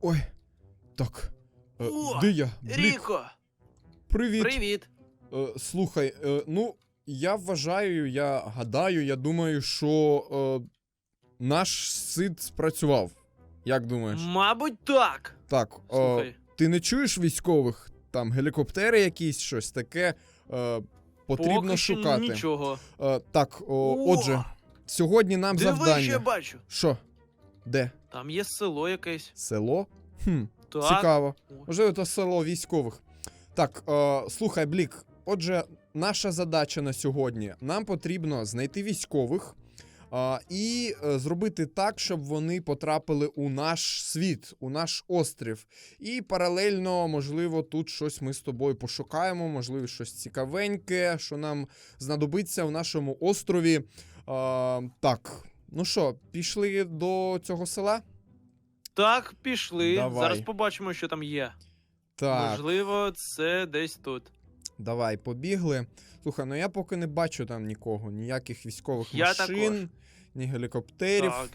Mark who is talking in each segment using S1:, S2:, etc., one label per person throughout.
S1: Ой. Так. Е,
S2: О,
S1: де я? Блік,
S2: Ріко,
S1: привіт.
S2: привіт.
S1: Е, слухай, е, ну, я вважаю, я гадаю, я думаю, що е, наш сид спрацював. Як думаєш?
S2: Мабуть, так.
S1: Так, е, ти не чуєш військових? Там гелікоптери якісь, щось таке. Е, потрібно
S2: Поки що
S1: шукати.
S2: Нічого.
S1: Е, так, о,
S2: О,
S1: отже, сьогодні нам
S2: Диви,
S1: завдання.
S2: що я бачу.
S1: Що? Де?
S2: Там є село якесь.
S1: Село? Хм,
S2: Так.
S1: цікаво. Можливо, це село військових. Так, е, слухай, Блік. Отже, наша задача на сьогодні: нам потрібно знайти військових е, і е, зробити так, щоб вони потрапили у наш світ, у наш острів. І паралельно, можливо, тут щось ми з тобою пошукаємо, можливо, щось цікавеньке, що нам знадобиться в нашому острові. Е, так, ну що, пішли до цього села?
S2: Так, пішли.
S1: Давай.
S2: Зараз побачимо, що там є.
S1: Так.
S2: Можливо, це десь тут.
S1: Давай, побігли. Слухай, ну я поки не бачу там нікого, ніяких військових
S2: Я
S1: машин,
S2: також.
S1: ні гелікоптерів. Так,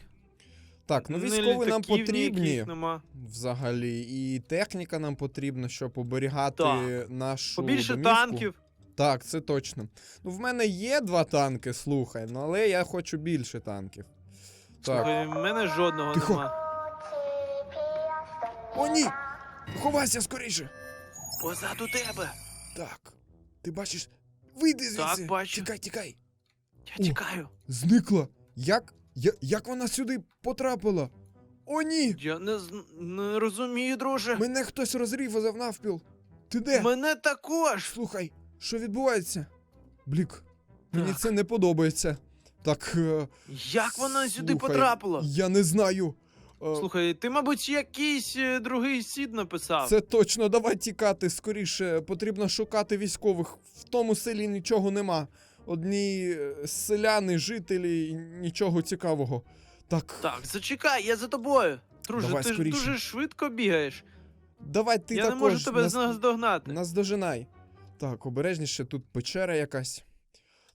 S2: Так.
S1: ну військові нам потрібні
S2: Нема.
S1: взагалі. І техніка нам потрібна, щоб оберігати
S2: Так.
S1: нашу.
S2: Побільше
S1: домівку.
S2: танків.
S1: Так, це точно. Ну, в мене є два танки, слухай, ну але я хочу більше танків. Так.
S2: В мене жодного
S1: Тихо.
S2: нема.
S1: О, ні! Ховайся скоріше!
S2: Позаду тебе.
S1: Так. Ти бачиш. Вийди звідси!
S2: бачу.
S1: Тікай, тікай!
S2: Я
S1: О.
S2: тікаю.
S1: Зникла. Як? Я, як вона сюди потрапила? О, ні!
S2: Я не, не розумію, друже.
S1: Мене хтось розрізав навпіл. Ти де?
S2: Мене також.
S1: Слухай, що відбувається? Блік, мені
S2: Так.
S1: це не подобається. Так. Е,
S2: Як вона сюди
S1: слухай,
S2: потрапила?
S1: Я не знаю. Е,
S2: Слухай, ти, мабуть, якийсь е, другий сід написав.
S1: це точно, давай тікати скоріше. Потрібно шукати військових. В тому селі нічого нема. Одні е, селяни, жителі, і нічого цікавого. Так,
S2: Так, зачекай, я за тобою. Друже,
S1: Давай
S2: ти ж
S1: скоріше.
S2: дуже швидко бігаєш.
S1: давай ти
S2: я
S1: також
S2: не можу тебе
S1: нас-
S2: наздогнати.
S1: Наздожинай. Так, обережніше, тут печера якась.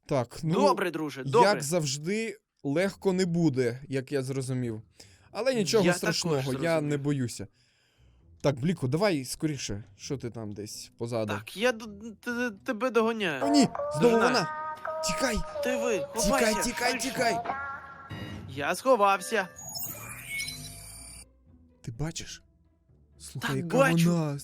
S1: Так, ну
S2: добре, друже, добре.
S1: як завжди, легко не буде, як я зрозумів. Але нічого
S2: Я
S1: страшного, я не боюся. Так, Бліку, давай скоріше. Що ти там десь позаду?
S2: Так, я тебе догоняю.
S1: О, ні! Знову вона! Тікай!
S2: Ти ви,
S1: Тікай,
S2: ховайся,
S1: тікай, тікай!
S2: Я сховався.
S1: Ти бачиш? Слухай,
S2: Так,
S1: яка
S2: бачу.
S1: вона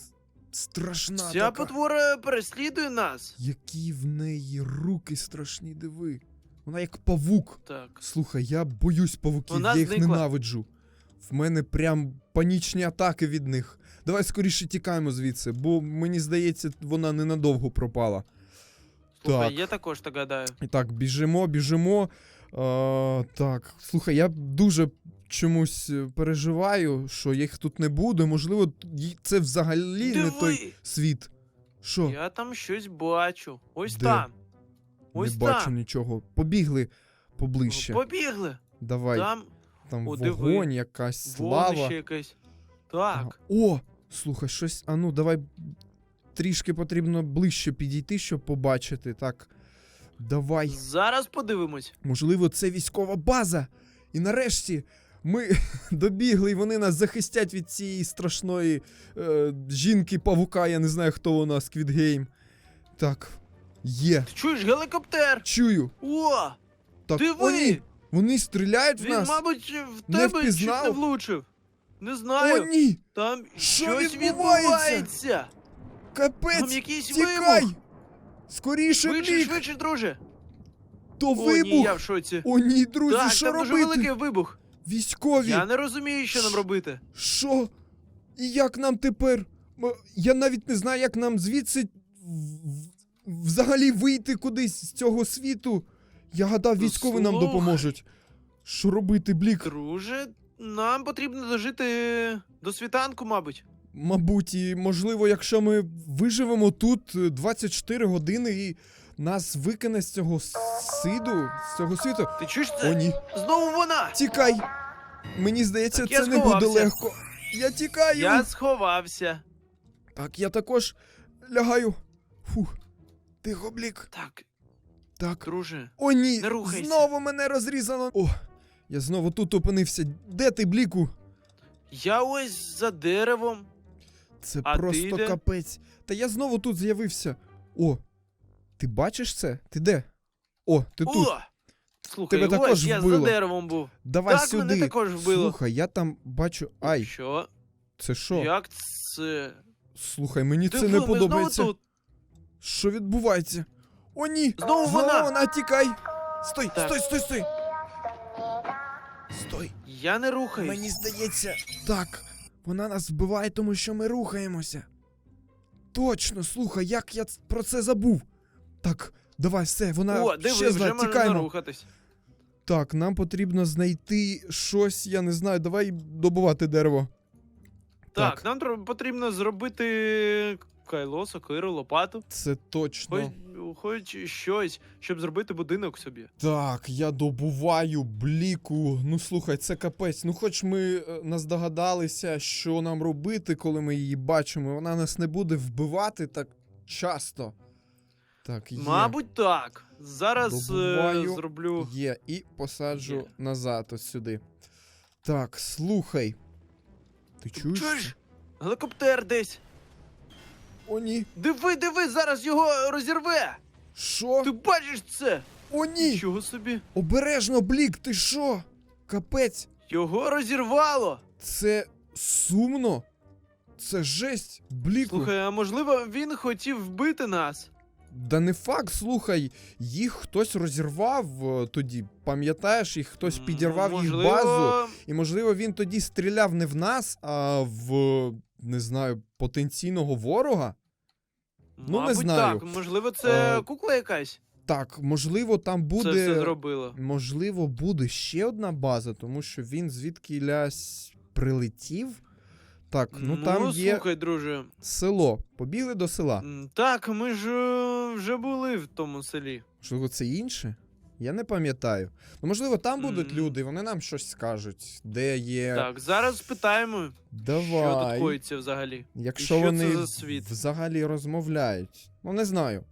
S1: страшна
S2: Ця
S1: така.
S2: потвора переслідує нас.
S1: Які в неї руки страшні, диви. Вона як павук.
S2: Так.
S1: Слухай, я боюсь павуків,
S2: Вона
S1: я їх
S2: зникла.
S1: ненавиджу. В мене прям панічні атаки від них. Давай скоріше тікаємо звідси, бо мені здається, вона ненадовго пропала.
S2: Слухай,
S1: Так.
S2: я також так гадаю.
S1: І так, біжимо, біжимо. А, так, слухай, я дуже чомусь е, переживаю, що їх тут не буде. Можливо, це взагалі не той світ. Що?
S2: я там щось бачу. Ось
S1: Де?
S2: там. Ось
S1: не бачу нічого. Побігли поближче.
S2: Побігли.
S1: Давай, там,
S2: Там о, диви.
S1: вогонь, якась лава.
S2: вогнище якесь. Так.
S1: Ага. О! Слухай, щось. А ну, давай трішки потрібно ближче підійти, щоб побачити. Так. Давай.
S2: Зараз подивимось.
S1: Можливо, це військова база. І нарешті ми добігли, і вони нас захистять від цієї страшної е, жінки-павука. Я не знаю, хто вона, Squid Game. Так. Є.
S2: Ти чуєш гелікоптер?
S1: Чую.
S2: О!
S1: Так,
S2: Диви!
S1: о, ні! Вони стріляють в
S2: Він,
S1: нас.
S2: мабуть, в
S1: Не
S2: тебе чуть
S1: впізнав?
S2: не влучив. Не
S1: О,
S2: знаю.
S1: ні!
S2: Там
S1: Що
S2: щось
S1: відбувається?
S2: відбувається.
S1: Капець!
S2: Там якийсь
S1: Тікай!
S2: вибух.
S1: Скоріше
S2: Швидше,
S1: блік!
S2: швидше, друже.
S1: То
S2: О,
S1: вибух!
S2: ні, я в шоці.
S1: О, ні, друзі,
S2: так,
S1: що
S2: там
S1: робити?
S2: дуже великий вибух.
S1: Військові!
S2: Я не розумію, що нам
S1: Ш-
S2: робити.
S1: Що? І як нам тепер? М, Я навіть не знаю, як нам звідси в- в- взагалі вийти кудись з цього світу. Я гадав, військові нам
S2: Слухай.
S1: допоможуть. Що робити, Блік?
S2: Друже, нам потрібно дожити до світанку, мабуть.
S1: Мабуть, і можливо, якщо ми виживемо тут е, 24 години і нас викине з цього сиду, з цього світу.
S2: Ти чуєш
S1: О,
S2: це?
S1: ні.
S2: Знову вона!
S1: Тікай! Мені здається,
S2: Так
S1: це не буде
S2: сховався.
S1: легко. Я тікаю.
S2: Я сховався.
S1: Так, я також лягаю. Фух. Тихо, блік.
S2: Так,
S1: Так.
S2: друже.
S1: О, ні!
S2: Не рухайся.
S1: Знову мене розрізано. О, я знову тут опинився. Де ти, бліку?
S2: Я ось за деревом.
S1: Це
S2: А ти
S1: просто
S2: де?
S1: капець. Та я знову тут з'явився. О, ти бачиш це? Ти де? О, ти тут.
S2: Слухай,
S1: Тебе також
S2: ось я
S1: вбило.
S2: за деревом був.
S1: Давай
S2: так,
S1: сюди.
S2: мене також вбило.
S1: Слухай, я там бачу. Ай,
S2: Що?
S1: це що?
S2: Як це?
S1: Слухай, мені це не подобається.
S2: Тут.
S1: Що відбувається? О, ні!
S2: Знову вона!
S1: вона, тікай! Стой,
S2: Так.
S1: стой, стой, стой! Стой!
S2: Я не рухаюсь.
S1: Мені здається, так. Вона нас вбиває, тому що ми рухаємося. Точно, слухай, як я про це забув. Так, давай, все, вона
S2: О, диви,
S1: щезла,
S2: вже можна
S1: тікаємо.
S2: рухатись.
S1: Так, нам потрібно знайти щось, я не знаю, давай добувати дерево.
S2: Так,
S1: Так.
S2: нам потрібно зробити кайло, сокиру, лопату.
S1: Це точно.
S2: Хоч, хоч щось, щоб зробити будинок собі.
S1: Так, я добуваю бліку. Ну слухай, це капець. Ну, хоч ми е, наздогадалися, що нам робити, коли ми її бачимо. Вона нас не буде вбивати так часто. Так, є.
S2: Мабуть, так. Зараз е, зроблю.
S1: Є, і посаджу
S2: Є.
S1: назад ось сюди. Так, слухай. Ти чуєш?
S2: Чуєш? Гелікоптер десь.
S1: О, ні.
S2: Диви, диви, зараз його розірве.
S1: Що?
S2: Ти бачиш це?
S1: О, ні!
S2: Нічого собі.
S1: Обережно, блік, ти що? Капець.
S2: Його розірвало.
S1: Це сумно. Це жесть, бліку.
S2: Слухай, а можливо, він хотів вбити нас.
S1: Да не факт, слухай, їх хтось розірвав е, тоді. Пам'ятаєш, їх хтось
S2: М,
S1: підірвав
S2: можливо,
S1: їх базу. І можливо він тоді стріляв не в нас, а в не знаю, потенційного ворога. Ну, не
S2: Мабуть,
S1: знаю.
S2: Так, можливо, це
S1: Е,
S2: кукла якась.
S1: Так, можливо, там
S2: Це все
S1: буде.
S2: зробила.
S1: Можливо, буде ще одна база, тому що він звідки лясь прилетів. Так, ну, там є
S2: слухай, друже.
S1: село. Побігли до села.
S2: м, Так, ми ж е, вже були в тому селі.
S1: Що це інше? Я не пам'ятаю. Ну, можливо, там будуть
S2: М.
S1: люди, вони нам щось скажуть, де є.
S2: Так, зараз спитаємо, що тут коїться взагалі.
S1: Якщо
S2: І що
S1: вони
S2: це за світ?
S1: взагалі розмовляють. Ну, не знаю.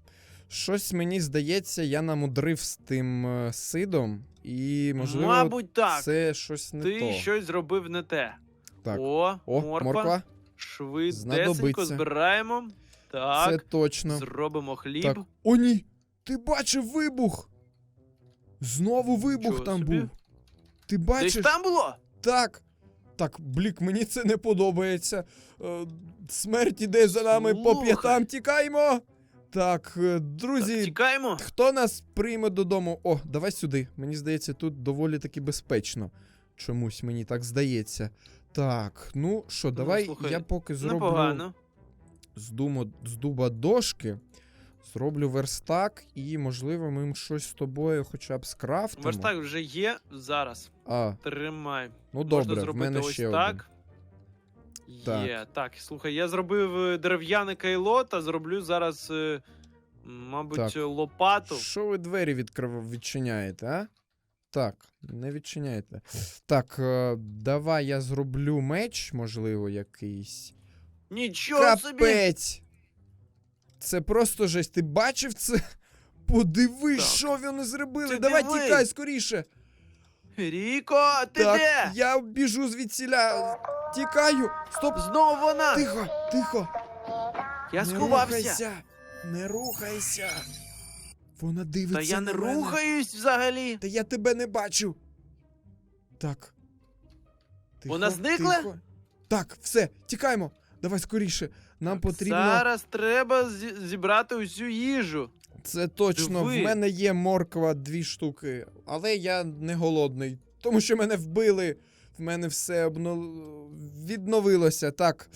S1: Щось мені здається, я намудрив з тим е, сидом, і, можливо,
S2: Мабуть, так.
S1: це щось не
S2: Ти
S1: то.
S2: щось зробив не те.
S1: Так.
S2: О,
S1: О,
S2: морква.
S1: морква.
S2: Швидесенько
S1: Знадобиться.
S2: збираємо. Так,
S1: Це точно.
S2: зробимо хліб.
S1: Так. О, ні! Ти бачив вибух! Знову вибух
S2: Нічого
S1: там
S2: собі.
S1: був. Ти
S2: Десь
S1: бачиш?
S2: там було?
S1: Так. Так, блік, мені це не подобається. Е, смерть іде за нами по
S2: Слухай.
S1: п'ятам. Тікаймо. Так, е, друзі,
S2: Так, тікаємо.
S1: хто нас прийме додому? О, давай сюди. Мені здається, тут доволі таки безпечно. Чомусь мені так здається. Так, ну що, давай
S2: слухай,
S1: я поки зроблю
S2: Непогано.
S1: з, думо, з дуба дошки. Зроблю верстак, і, можливо, ми щось з тобою хоча б скрафтимо.
S2: Верстак вже є зараз.
S1: А,
S2: Тримай.
S1: ну
S2: Можна
S1: добре, в мене
S2: ось
S1: ще
S2: так.
S1: один.
S2: Є. Так, слухай, я зробив е, дерев'яне кайло та зроблю зараз, е, мабуть,
S1: Так.
S2: лопату.
S1: Що ви двері відкрив... відчиняєте, а? Так, не відчиняєте. Так, е, давай я зроблю меч, можливо, якийсь.
S2: Нічого собі!
S1: Це просто жесть. Ти бачив це? Подивись,
S2: Так.
S1: що вони зробили.
S2: Ти
S1: Давай
S2: диви.
S1: тікай скоріше.
S2: Ріко, ти
S1: так,
S2: де?
S1: я біжу звідсіля. Тікаю. Стоп.
S2: Знову вона!
S1: Тихо, тихо.
S2: Я
S1: не
S2: сховався!
S1: рухайся. Не рухайся. Вона дивиться.
S2: Та я не
S1: на мене.
S2: рухаюсь взагалі!
S1: Та я тебе не бачу. Так.
S2: Вона зникла?
S1: тихо. Так, все, тікаємо. Давай скоріше. Нам потрібно.
S2: Зараз треба зібрати усю їжу.
S1: Це точно.
S2: Диви.
S1: В мене є морква дві штуки, але я не голодний. Тому що мене вбили. В мене все обно... відновилося. Так.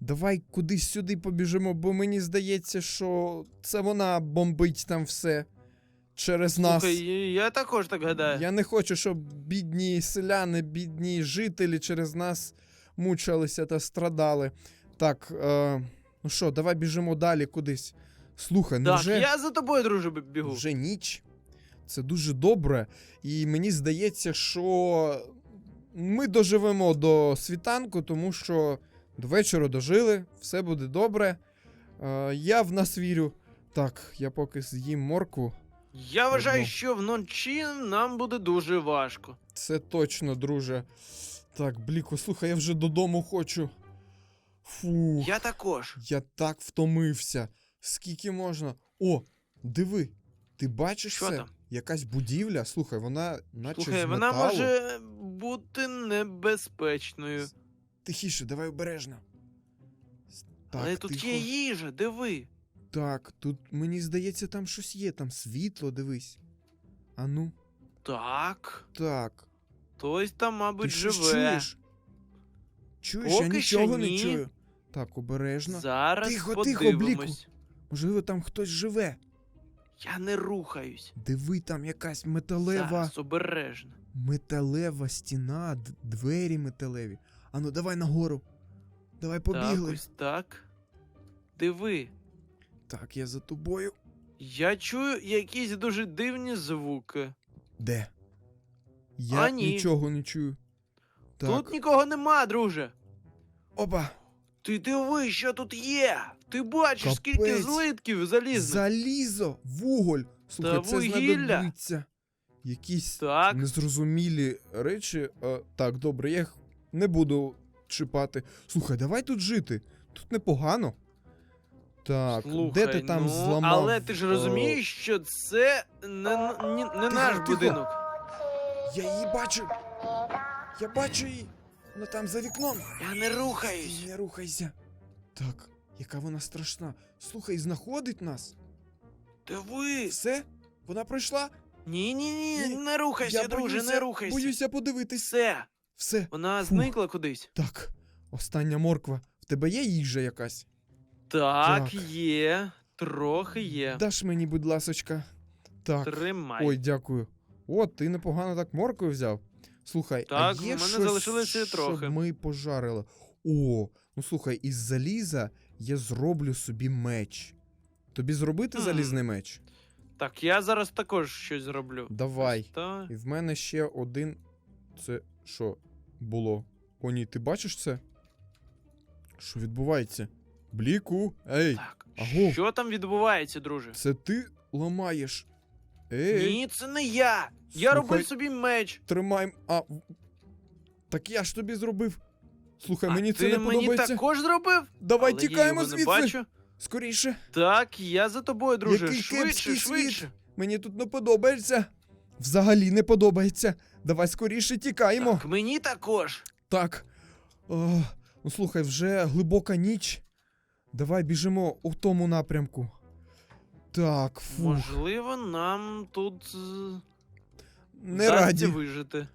S1: Давай кудись сюди побіжимо, бо мені здається, що це вона бомбить там все через нас.
S2: Слухай, я також так гадаю.
S1: Я не хочу, щоб бідні селяни, бідні жителі через нас мучилися та страдали. Так, е, ну що, давай біжимо далі кудись. Слухай, ну
S2: Так,
S1: вже,
S2: я за тобою, друже, бі- бігу.
S1: вже ніч. Це дуже добре. І мені здається, що ми доживемо до світанку, тому що до вечора дожили, все буде добре. Е, я в нас вірю. Так, я поки з'їм морку.
S2: Я вважаю,
S1: Одну.
S2: що вночі нам буде дуже важко.
S1: Це точно, друже. Так, Бліко, слухай, я вже додому хочу. Фух.
S2: Я також.
S1: Я так втомився. Скільки можна. О, диви. Ти бачиш
S2: Що
S1: це?
S2: там?
S1: Якась будівля. Слухай, вона наче
S2: Слухай,
S1: з
S2: вона
S1: металу.
S2: може бути небезпечною.
S1: Тихіше, давай обережно. С- Так,
S2: Але тут
S1: тихо.
S2: є їжа, диви.
S1: Так, тут мені здається, там щось є, там світло, дивись. А ну,
S2: Так.
S1: так.
S2: Хтось там, мабуть,
S1: Ти щось
S2: живе.
S1: чуєш? Чуєш, я
S2: Поки що
S1: нічого не
S2: ні.
S1: чую. Так, обережно.
S2: Зараз
S1: Тихо, тихо,
S2: подивимось.
S1: Можливо, там хтось живе.
S2: Я не рухаюсь.
S1: Диви, там якась металева.
S2: Зараз обережно.
S1: Металева стіна, д- двері металеві. Ану, давай нагору. Давай побігли.
S2: Так, ось так. Диви.
S1: Так, я за тобою.
S2: Я чую якісь дуже дивні звуки.
S1: Де? Я
S2: А, ні.
S1: нічого не чую. Так.
S2: Тут нікого нема, друже.
S1: Опа!
S2: Ти диви, що тут є. Ти бачиш, скільки злитків залізних.
S1: Залізо! Вуголь! Слухай,
S2: Та
S1: це
S2: вугілля.
S1: знадобиться. Якісь
S2: Так.
S1: незрозумілі речі. Е, так, добре, я їх не буду чіпати. Слухай, давай тут жити. Тут непогано. Так,
S2: Слухай,
S1: де ти там
S2: ну,
S1: зламав?
S2: Але ти ж
S1: е,
S2: розумієш, що це не, не, не
S1: Тихо,
S2: наш
S1: тихо.
S2: будинок.
S1: Я її бачу. Я бачу її. Вона там за вікном.
S2: Я не рухаюсь.
S1: Ти не рухайся. Так, яка вона страшна. Слухай, знаходить нас.
S2: Диви.
S1: Все? Вона пройшла?
S2: Ні, ні,
S1: Ні,
S2: ні, не рухайся, друже, не рухайся.
S1: Боюся подивитись.
S2: Все,
S1: Все.
S2: вона
S1: Фух.
S2: зникла кудись.
S1: Так, остання морква. В тебе є їжа якась?
S2: Так,
S1: Так.
S2: є. Трохи є.
S1: Даш мені, будь ласочка. Так.
S2: Тримай.
S1: Ой, дякую. О, ти непогано так моркву взяв. Слухай,
S2: Так,
S1: а є
S2: в мене
S1: щось,
S2: залишилося трохи.
S1: Щоб ми пожарили. О, ну слухай, із заліза я зроблю собі меч. Тобі зробити
S2: Хм.
S1: залізний меч?
S2: Так, я зараз також щось зроблю.
S1: Давай.
S2: Та...
S1: І в мене ще один. Це що було? О, ні, ти бачиш це? Що відбувається? Бліку, ей,
S2: Так,
S1: Аго.
S2: що там відбувається, друже?
S1: це ти ламаєш. Ей,
S2: Ні, це не я. Я
S1: Слухай.
S2: робив собі меч.
S1: тримай. А. Так я ж тобі зробив. Слухай,
S2: а
S1: мені
S2: ти
S1: це не
S2: мені
S1: подобається.
S2: також зробив?
S1: Давай
S2: Але я
S1: тікаємо
S2: його не
S1: звідси.
S2: бачу.
S1: Скоріше.
S2: Так, я за тобою, друже.
S1: Який
S2: швидше,
S1: кепський
S2: швидше.
S1: світ. Мені тут не подобається. Взагалі не подобається. Давай скоріше тікаємо.
S2: Так, мені також.
S1: Так. О, ну слухай, вже глибока ніч. Давай біжимо у тому напрямку. Так, фу.
S2: Можливо, нам тут е,
S1: Не раді.
S2: вижити.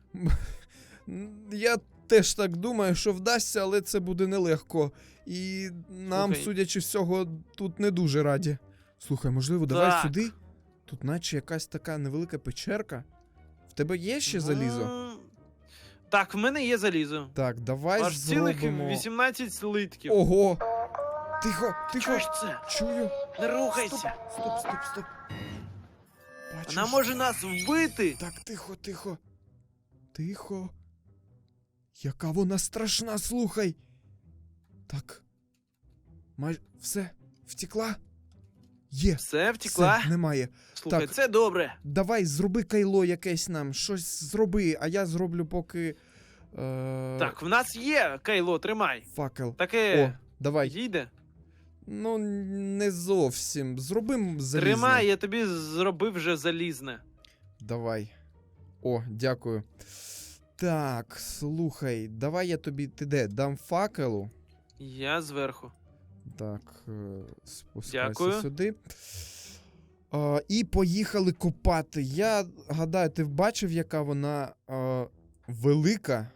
S1: Я теж так думаю, що вдасться, але це буде нелегко. І нам,
S2: Слухай.
S1: судячи з всього, тут не дуже раді. Слухай, можливо, давай
S2: Так.
S1: сюди. Тут наче якась така невелика печерка. В тебе є ще залізо?
S2: Ну, Так, в мене є залізо.
S1: Так, давай
S2: Аж цілих
S1: зробимо.
S2: 18 слитків.
S1: Ого! Тихо, тихо!
S2: Ж це?
S1: Чую.
S2: Не рухайся.
S1: Стоп, стоп, стоп. Бачиш?
S2: Вона може нас вбити.
S1: Так, тихо, тихо. Тихо. Яка вона страшна, слухай. Так. Май... Все, втекла? Є.
S2: Все, втекла.
S1: Все, немає.
S2: Слухай,
S1: Так.
S2: це добре.
S1: Давай, зроби кайло якесь нам. Щось зроби, а я зроблю поки. Е...
S2: Так, в нас є кайло, тримай.
S1: Факел.
S2: Таке
S1: О, давай.
S2: їде.
S1: Ну, не зовсім. Зробим залізне.
S2: Тримай, я тобі зробив вже залізне.
S1: Давай. О, дякую. Так, слухай, давай я тобі ти де? Дам факелу.
S2: Я зверху.
S1: Так, е, спускайся
S2: Дякую.
S1: сюди. А, і поїхали копати. Я гадаю, ти бачив, яка вона а, велика.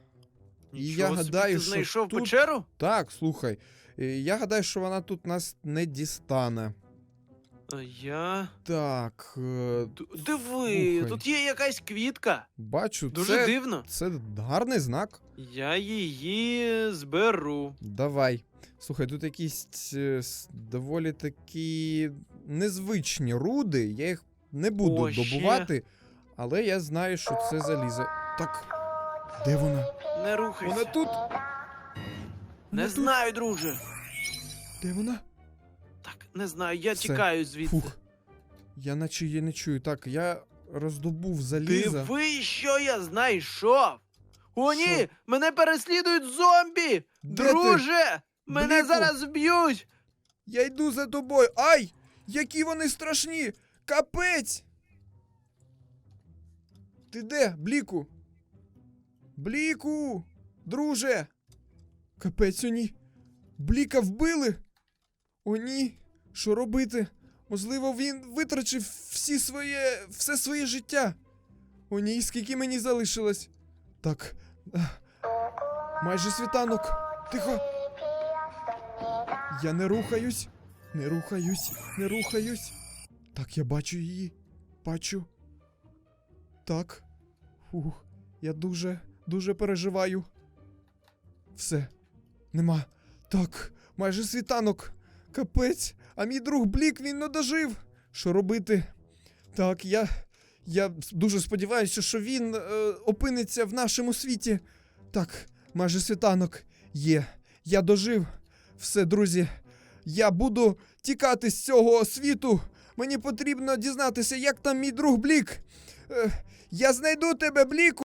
S1: І я
S2: Нічого собі, ти
S1: що
S2: знайшов
S1: тут-
S2: печеру?
S1: Так, слухай. Е, Я гадаю, що вона тут нас не дістане.
S2: А Я.
S1: Так, е,
S2: Д- Диви,
S1: Слухай.
S2: тут є якась квітка.
S1: бачу,
S2: Дуже
S1: це,
S2: дивно.
S1: це гарний знак.
S2: Я її зберу.
S1: Давай. Слухай, тут якісь е, доволі такі незвичні руди. Я їх не буду
S2: О, ще.
S1: добувати, але я знаю, що це залізо. Так. Де вона?
S2: Не рухайся.
S1: Вона тут?
S2: Не
S1: Вона тут?
S2: знаю, друже.
S1: Де вона?
S2: Так, не знаю, я
S1: Все.
S2: тікаю звідси.
S1: Фух. Я наче її не чую. Так, я роздобув залізо.
S2: Диви, що я знайшов. О, ні!
S1: Що?
S2: Мене переслідують зомбі!
S1: Де
S2: Друже! Мене
S1: Бліку?
S2: зараз вб'ють!
S1: Я йду за тобою. Ай! Які вони страшні! Капець! Ти де, Бліку? Бліку! Друже! Капець о ні! Бліка вбили? О, ні! Що робити? Можливо, він витрачив всі своє, все своє життя. О, ні, скільки мені залишилось. Так. Майже світанок. Тихо. Я не рухаюсь. Не рухаюсь, не рухаюсь. Так, я бачу її. Бачу. Так. Фух, я дуже, дуже переживаю. Все. Нема. Так, майже світанок. Капець. А мій друг Блік, він не дожив. Що робити? Так, я. Я дуже сподіваюся, що він е, опиниться в нашому світі. Так, майже світанок є. Я дожив. Все, друзі. Я буду тікати з цього світу. Мені потрібно дізнатися, як там мій друг Блік. Е, я знайду тебе, Бліку.